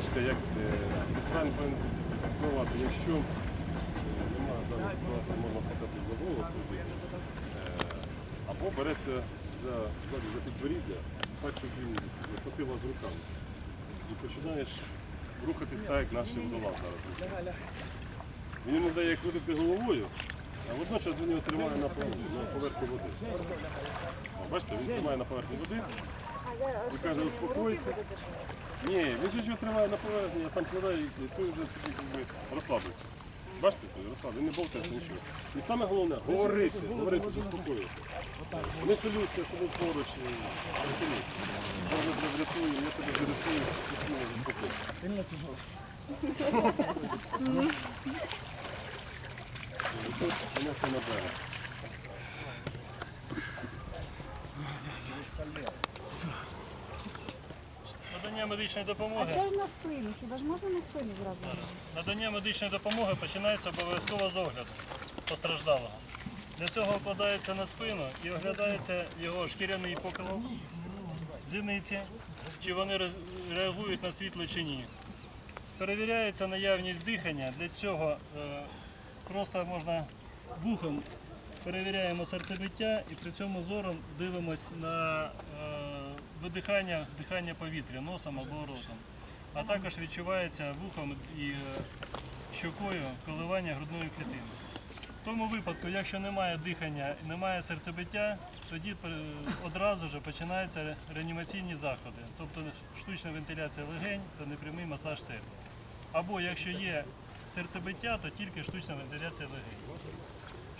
бачите, як е, дизайн. Якщо е, немає зараз ситуації, можна поставити за волос, е, або береться за, за підборіддя, так, щоб він схватив вас руками. І починаєш рухатись так, як наші водолаз зараз. Він йому дає крутити головою, а водночас він його тримає на, пов- поверхні води. Бачите, він тримає на поверхні води і каже, успокойся. Ні, він же ж його тримає на поверхні, а там кладає і той вже собі якби розслабиться. Бачите, собі розслабиться, не болтається нічого. І саме головне, говорити, говорити, заспокоювати. Не хвилюйся, собі поруч, хвилюйся. Боже тебе врятує, я тебе врятую, спокійно, заспокойся. Сильно тяжело. Тут все на берег. Надання медичної А допомоги. чого ж на спину? Хіба ж можна на спину зразу? Надання медичної допомоги починається обов'язково з огляду постраждалого. Для цього вкладається на спину і оглядається його шкіряний покров, зіниці, чи вони реагують на світло чи ні. Перевіряється наявність дихання. Для цього е, просто можна вухом перевіряємо серцебиття і при цьому зором дивимось на е, видихання, вдихання повітря носом або ротом. А також відчувається вухом і е, щокою коливання грудної клітини. В тому випадку, якщо немає дихання, немає серцебиття, тоді е, одразу ж починаються реанімаційні заходи, тобто штучна вентиляція легень та непрямий масаж серця. Або якщо є серцебиття, то тільки штучна вентиляція легень.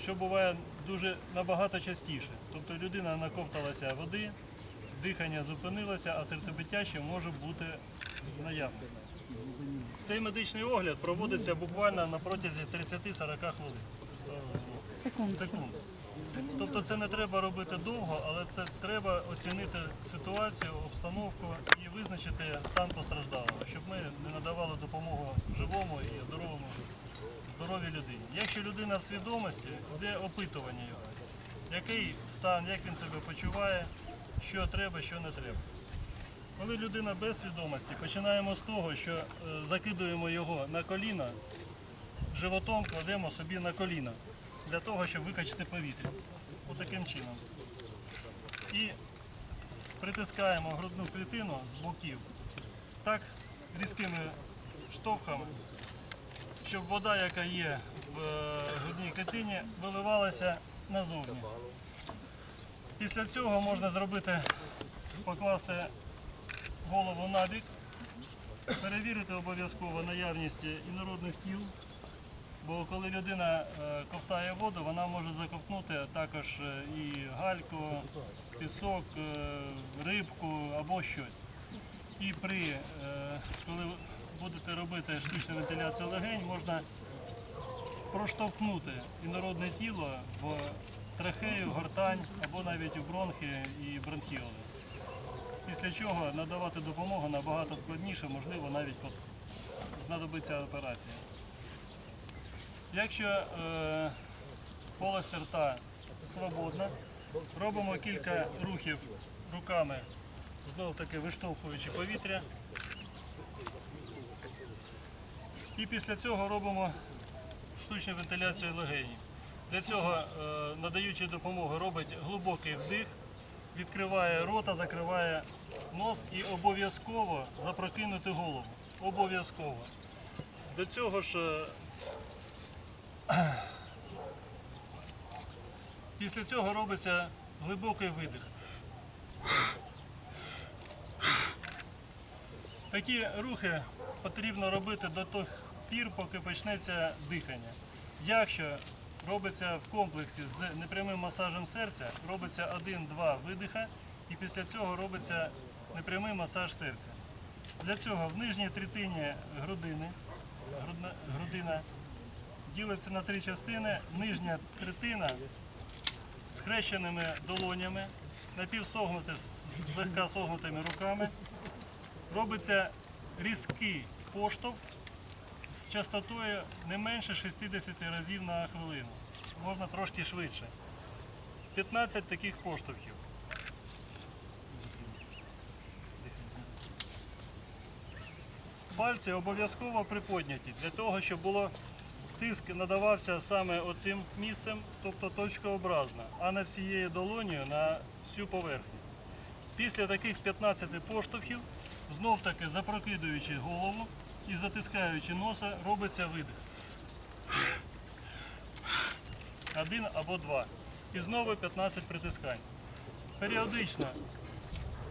Що буває дуже набагато частіше. Тобто людина наковталася води, дихання зупинилося, а серцебиття ще може бути в наявності. Цей медичний огляд проводиться буквально на протязі 30-40 хвилин. Секунд. Секунд. Тобто це не треба робити довго, але це треба оцінити ситуацію, обстановку і визначити стан постраждалого, щоб ми не надавали допомогу живому і здоровому здоровій людині. Якщо людина в свідомості, йде опитування його, який стан, як він себе почуває, що треба, що не треба. Коли людина без свідомості, починаємо з того, що е, закидуємо його на коліна, животом кладемо собі на коліна для того, щоб викачати повітря. Отаким чином. І притискаємо грудну клітину з боків так різкими штовхами, щоб вода, яка є в е, грудній клітині, виливалася назовні. Після цього можна зробити, покласти голову на бік, перевірити обов'язково наявність інородних тіл. Бо коли людина е, ковтає воду, вона може заковтнути також е, і гальку, пісок, е, рибку або щось. І при, коли будете робити штучну вентиляцію легень, можна проштовхнути інородне тіло в трахею, гортань або навіть у бронхи і бронхіоли. Після чого надавати допомогу набагато складніше, можливо, навіть знадобиться операція. Якщо е, полость рта свободна, робимо кілька рухів руками, знов таки виштовхуючи повітря. І після цього робимо штучну вентиляцію легені. Для цього, е, надаючи допомогу, робить глибокий вдих, відкриває рота, закриває нос і обов'язково запрокинути голову. Обов'язково. До цього ж е, Після цього робиться глибокий видих. Такі рухи потрібно робити до тих пір, поки почнеться дихання. Якщо робиться в комплексі з непрямим масажем серця, робиться один-два видиха і після цього робиться непрямий масаж серця. Для цього в нижній третині грудини, грудна, грудина ділиться на три частини. Нижня третина схрещеними долонями, напівсогнути, з злегка согнутими руками. Робиться різкий поштовх частотою не менше 60 разів на хвилину. Можна трошки швидше. 15 таких поштовхів. пальці обов'язково приподняті для того, щоб було тиск надавався саме оцим місцем, тобто точкообразно, а не всією долонею на всю поверхню. Після таких 15 поштовхів, знов таки запрокидуючи голову і затискаючи носа, робиться видих. Один або два. І знову 15 притискань. Періодично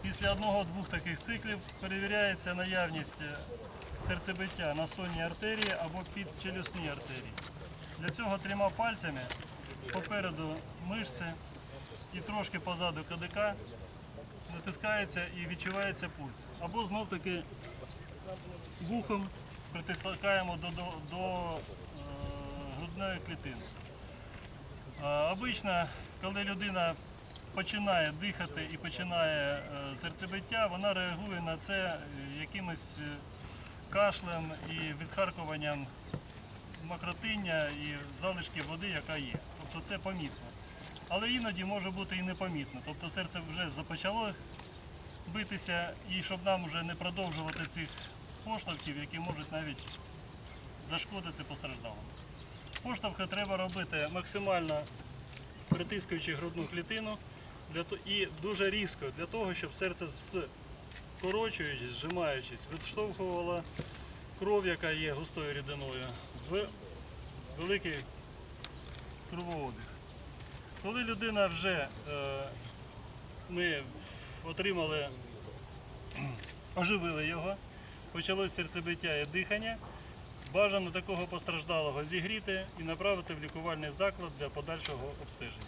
після одного-двох таких циклів перевіряється наявність е, серцебиття на сонній артерії або підчелюсній артерії. Для цього трьома пальцями попереду мишці і трошки позаду кадика натискається і відчувається пульс. Або знов таки вухом притискаємо до, до, до е, грудної клітини. А, Обично, коли людина починає дихати і починає е, серцебиття, вона реагує на це е, якимось е, кашлем і відхаркуванням мокротиння і залишки води, яка є. Тобто це помітно. Але іноді може бути і непомітно. Тобто серце вже започало битися, і щоб нам вже не продовжувати цих поштовхів, які можуть навіть зашкодити постраждалому. Поштовхи треба робити максимально притискуючи грудну клітину і дуже різко для того, щоб серце скорочуючись, зжимаючись, відштовхувало кров, яка є густою рідиною, в великий кровообіг. Коли людина вже е, ми отримали, оживили його, почалось серцебиття і дихання, бажано такого постраждалого зігріти і направити в лікувальний заклад для подальшого обстеження.